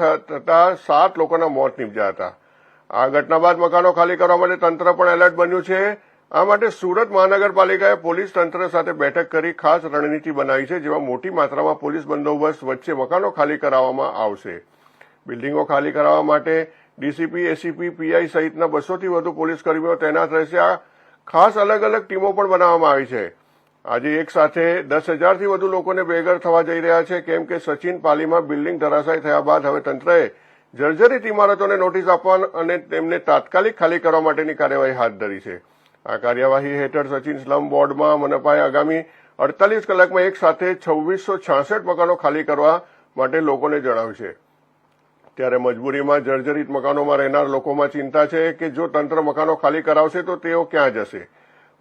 થતા સાત લોકોના મોત નીપજ્યા હતા. આ ઘટના બાદ મકાનો ખાલી કરવા માટે તંત્ર પણ એલર્ટ બન્યું છે. આ માટે સુરત મહાનગરપાલિકાએ પોલીસ તંત્ર સાથે બેઠક કરી ખાસ રણનીતિ બનાવી છે, જેમાં મોટી માત્રામાં પોલીસ બંદોબસ્ત વચ્ચે મકાનો ખાલી કરાવવામાં આવશે. બિલ્ડિંગો ખાલી કરાવવા માટે ડીસીપી, એસીપી, પીઆઈ સહિતના બસોથી વધુ પોલીસ કર્મીઓ તૈનાત રહેશે. આ ખાસ અલગ અલગ ટીમો પણ બનાવવામાં આવી છે. આજે એક સાથે દસ હજારથી વધુ લોકોને બેઘર થવા જઈ રહ્યા છે. કેમ કે સચિન પાલીમાં બિલ્ડિંગ ધરાશાયી થયા બાદ હવે તંત્રએ જર્જરિત ઇમારતોને નોટિસ આપવા અને તેમને તાત્કાલિક ખાલી કરવા માટેની કાર્યવાહી હાથ ધરી છે. આ કાર્યવાહી હેઠળ સચિન સ્લમ બોર્ડમાં મનપાએ આગામી અડતાલીસ કલાકમાં એક સાથે છવ્વીસો છાસઠ મકાનો ખાલી કરવા માટે લોકોને જણાવ્યું છે. ત્યારે મજબૂરીમાં જર્જરિત મકાનોમાં રહેનાર લોકોમાં ચિંતા છે કે જો તંત્ર મકાનો ખાલી કરાવશે તો તેઓ ક્યાં જશે?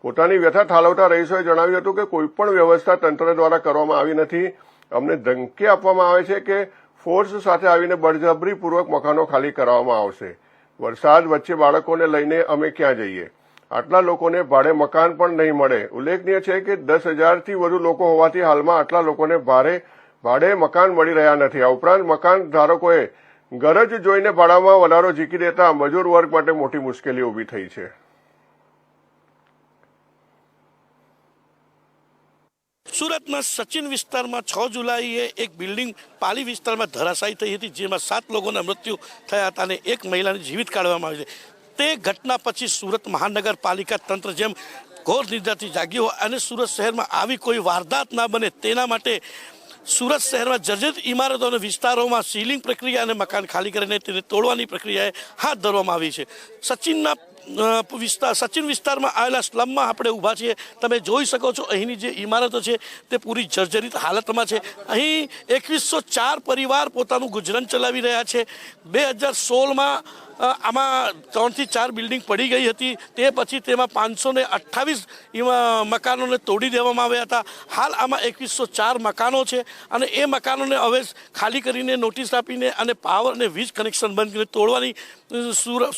પોતાની વ્યથા ઠાલવતા રહીશોએ જણાવ્યું હતું કે કોઈપણ વ્યવસ્થા તંત્ર દ્વારા કરવામાં આવી નથી. અમને ધમકી આપવામાં આવે છે કે ફોર્સ સાથે આવીને બળજબરીપૂર્વક મકાનો ખાલી કરાવવામાં આવશે. વરસાદ વચ્ચે બાળકોને લઈને અમે ક્યાં જઈએ? આટલા લોકોને ભાડે મકાન પણ નહીં મળે. ઉલ્લેખનીય છે કે દસ હજારથી વધુ લોકો હોવાથી હાલમાં આટલા લોકોને ભારે, ભાડે મકાન મળી રહ્યા નથી. આ ઉપરાંત મકાન ધારકોએ ગરજ જોઈને ભાડામાં વધારો ઝીકી દેતા મજૂર વર્ગ માટે મોટી મુશ્કેલી ઊભી થઈ છે. સુરતના સચિન વિસ્તારમાં છ જુલાઈએ એક બિલ્ડિંગ પાલી વિસ્તારમાં ધરાશાયી થઈ હતી, જેમાં સાત લોકોના મૃત્યુ થયા હતા અને એક મહિલાને જીવિત કાઢવામાં આવી છે. તે ઘટના પછી સુરત મહાનગરપાલિકા તંત્ર જેમ ઘોર નિદ્રાથી જાગ્યું હોય અને સુરત શહેરમાં આવી કોઈ વારદાત ના બને તેના માટે સુરત શહેરમાં જર્જરિત ઇમારતો અને વિસ્તારોમાં સીલિંગ પ્રક્રિયા અને મકાન ખાલી કરીને તેને તોડવાની પ્રક્રિયાએ હાથ ધરવામાં આવી છે. સચિનના વિસ્તાર, સચિન વિસ્તારમાં આવેલા સ્લમમાં આપણે ઊભા છીએ. તમે જોઈ શકો છો, અહીંની જે ઇમારતો છે, તે પૂરી જર્જરિત હાલતમાં છે. અહીં એકવીસો ચાર પરિવાર પોતાનું ગુજરાન ચલાવી રહ્યા છે. બે હજાર સોળમાં આમાં ત્રણથી ચાર બિલ્ડિંગ પડી ગઈ હતી. તે પછી તેમાં પાંચસો ને અઠ્ઠાવીસ મકાનોને તોડી દેવામાં આવ્યા હતા. હાલ આમાં એકવીસો ચાર મકાનો છે અને એ મકાનોને હવે ખાલી કરીને નોટિસ આપીને અને પાવર અને વીજ કનેક્શન બંધ કરીને તોડવાની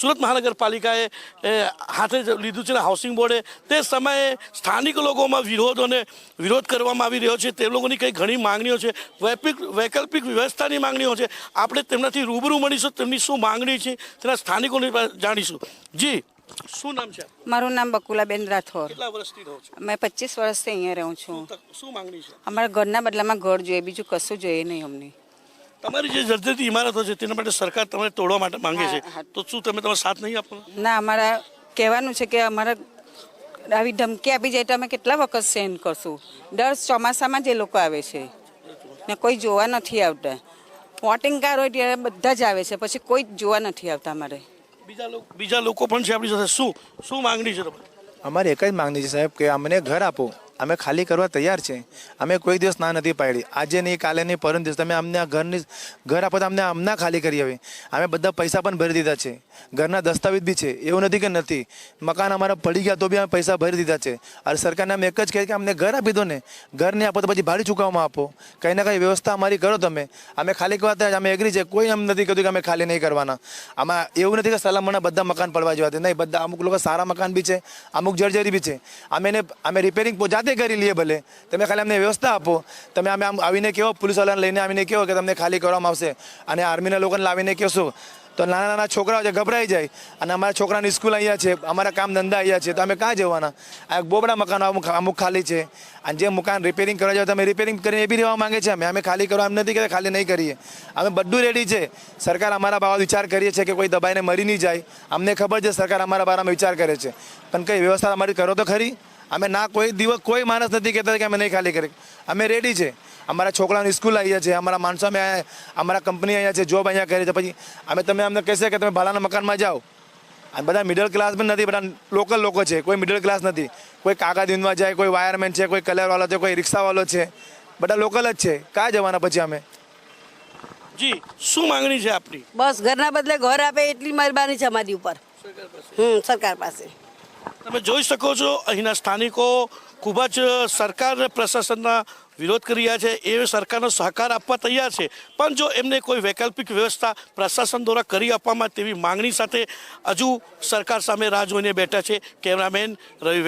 સુરત મહાનગરપાલિકાએ હાથે લીધું છે હાઉસિંગ બોર્ડે તે સમયે સ્થાનિક લોકોમાં વિરોધ અને વિરોધ કરવામાં આવી રહ્યો છે. તે લોકોની કંઈ ઘણી માંગણીઓ છે. વૈપિક વૈકલ્પિક વ્યવસ્થાની માંગણીઓ છે. આપણે તેમનાથી રૂબરૂ મળીશું તેમની શું માંગણી છે તેના સ્થાનિકોની જાણીશું. જી શું નામ છે? મારું નામ બકુલાબેન રાઠોર કેટલા વર્ષથી રહો છો? મેં પચીસ વર્ષથી અહીંયા રહું છું. શું માંગણી છે? અમારા ઘરના બદલામાં ઘર જોઈએ બીજું કશું જોઈએ નહીં અમને. તમારી જે જર્જરિત ઇમારતો છે તેના માટે સરકાર તમને તોડવા માટે માંગે છે. તો શું તમે તમારો સાથ નહીં આપો? ના અમારા કહેવાનું છે કે અમારા આવી ધમકી આપી જાય તો અમે કેટલા વખત સેન્ડ કરશું? દર ચોમાસામાં જે લોકો આવે છે ને કોઈ જોવા નથી આવતા. વોટિંગ કાર હોય ત્યારે બધા જ આવે છે પછી કોઈ જ જોવા નથી આવતા અમારે. બીજા લોકો બીજા લોકો પણ છે આપણી સાથે. શું શું માંગણી છે તમારી? અમારી એક જ માંગણી છે સાહેબ કે અમને ઘર આપો. અમે ખાલી કરવા તૈયાર છે. અમે કોઈ દિવસ ના નથી પાડી. આજે નહીં, કાલે નહીં, પરમ દિવસ તમે અમને ઘરની ઘર આપો તો અમને હમણાં ખાલી કરી હવે. અમે બધા પૈસા પણ ભરી દીધા છે. ઘરના દસ્તાવેજ બી છે. એવું નથી કે નથી. મકાન અમારા પડી ગયા તો બી અમે પૈસા ભરી દીધા છે. અને સરકારને અમે એક જ કહે કે અમને ઘર આપી દો ને. ઘર નહીં આપો તો પછી ભાડું ચૂકવવામાં આપો. કંઈ ના કંઈ વ્યવસ્થા અમારી કરો તમે. અમે ખાલી કરવા તૈયાર અમે એગ્રી છે. કોઈ એમ નથી કીધું કે અમે ખાલી નહીં કરવાના. આમાં એવું નથી કે સલામણા બધા મકાન પડવા જેવા નહીં, બધા અમુક લોકો સારા મકાન બી છે. અમુક જર્જરી બી છે. અમે એને, અમે રિપેરિંગ જાતે કરી લઈએ ભલે. તમે ખાલી અમને વ્યવસ્થા આપો. તમે અમે આમ આવીને કહો, પોલીસવાળાને લઈને આવીને કહો કે તમને ખાલી કરવામાં આવશે. અને આર્મીના લોકોને લાવીને કહેશો તો નાના નાના છોકરાઓ છે, ગભરાઈ જાય. અને અમારા છોકરાની સ્કૂલ અહીંયા છે, અમારા કામ ધંધા અહીંયા છે. તો અમે ક્યાં જવાના? આ બોબડા મકાનો અમુક અમુક ખાલી છે. અને જે મકાન રિપેરિંગ કરવા જાવ તમે રિપેરિંગ કરીને એ બી રહેવા માંગે છે. અમે અમે ખાલી કરવા એમ નથી કે ખાલી નહીં કરીએ. અમે બધું રેડી છે. સરકાર અમારા બાબત વિચાર કરીએ છીએ કે કોઈ દબાઈને મરી નહીં જાય. અમને ખબર છે, સરકાર અમારા બારામાં વિચાર કરે છે. પણ કંઈ વ્યવસ્થા અમારી કરો તો ખરી? અમે ના કોઈ દિવસ કોઈ માણસ નથી કહેતા કે અમે નહીં ખાલી કરી. અમે રેડી છે. અમારા છોકરાઓની સ્કૂલ અહીંયા છે અમારા માણસો અમે અમારા કંપની અહીંયા છે જોબ અહીંયા કરી છે. પછી અમે તમે અમને કહેશે કે તમે ભાડાના મકાનમાં જાઓ. અને બધા મિડલ ક્લાસ પણ નથી બધા લોકલ લોકો છે. કોઈ મિડલ ક્લાસ નથી. કોઈ કાકા દિનમાં જાય કોઈ વાયરમેન છે કોઈ કલરવાળો છે કોઈ રિક્ષાવાળો છે. બધા લોકલ જ છે. ક્યાં જવાના પછી અમે? જી શું માંગણી છે આપની? બસ ઘરના બદલે ઘર આપે એટલી મહેરબાની છે અમારી ઉપર. હમ સરકાર પાસે. તમે જોઈ શકો છો, અહીંના સ્થાનિકો ખૂબ જ સરકાર પ્રશાસનના વિરોધ કરી રહ્યા છે, એ સરકારનો સહકાર આપવા તૈયાર છે. પણ જો એમને કોઈ વૈકલ્પિક વ્યવસ્થા પ્રશાસન દ્વારા કરી આપવામાં તેવી માંગણી સાથે હજુ સરકાર સામે રાહ જોઈને બેઠા છે, કેમેરામેન રવિ